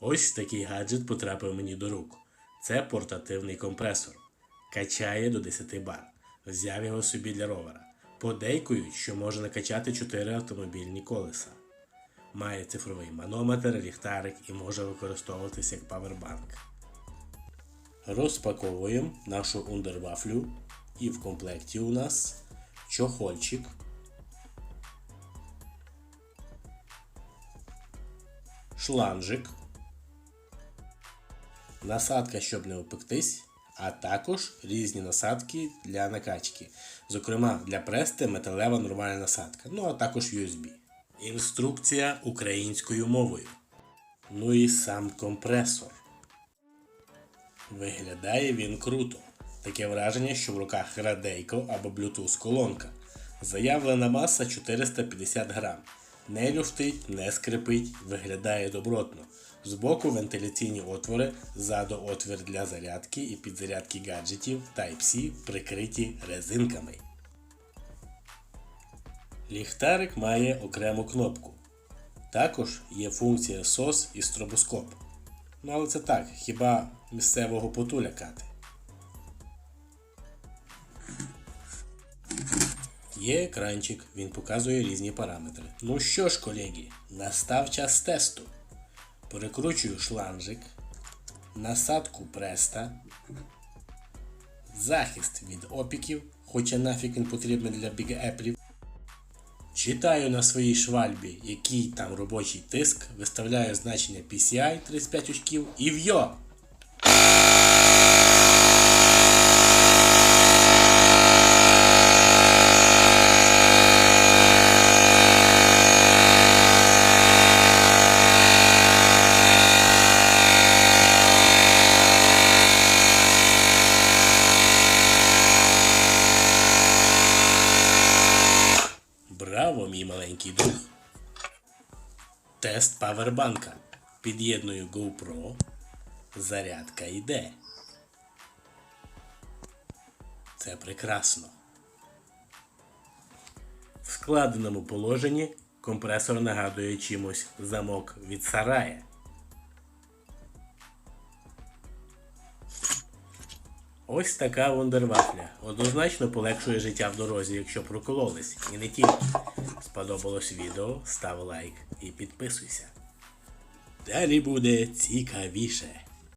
Ось такий гаджет потрапив мені до рук. Це портативний компресор. Качає до 10 бар. Взяв його собі для ровера. Подейкують, що може накачати 4 автомобільні колеса. Має цифровий манометр, ліхтарик і може використовуватися як павербанк. Розпаковуємо нашу ундервафлю. І в комплекті у нас чохольчик. Шланжик. Насадка, щоб не опектись, а також різні насадки для накачки. Зокрема, для прести металева нормальна насадка, ну а також USB. Інструкція українською мовою. Ну і сам компресор. Виглядає він круто. Таке враження, що в руках радейко або Bluetooth колонка. Заявлена маса 450 грам. Не люфтить, не скрипить, виглядає добротно. Збоку вентиляційні отвори, ззаду отвір для зарядки і підзарядки гаджетів Type-C прикриті резинками. Ліхтарик має окрему кнопку. Також є функція SOS і стробоскоп. Ну але це так, хіба місцевого поту лякати. Є екранчик, він показує різні параметри. Ну що ж, колеги, настав час тесту. Перекручую шланжик, насадку преста, захист від опіків, хоча нафіг він потрібен для біг-еплів. Читаю на своїй швальбі, який там робочий тиск, виставляю значення PCI 35 очків і вйо! Браво, мій маленький друг. Тест павербанка. Під'єдную GoPro. Зарядка йде. Це прекрасно. В складеному положенні компресор нагадує чимось замок від сарая. Ось така вундервафля. Однозначно полегшує життя в дорозі, якщо прокололись. І не тільки. Сподобалось відео, став лайк і підписуйся. Далі буде цікавіше.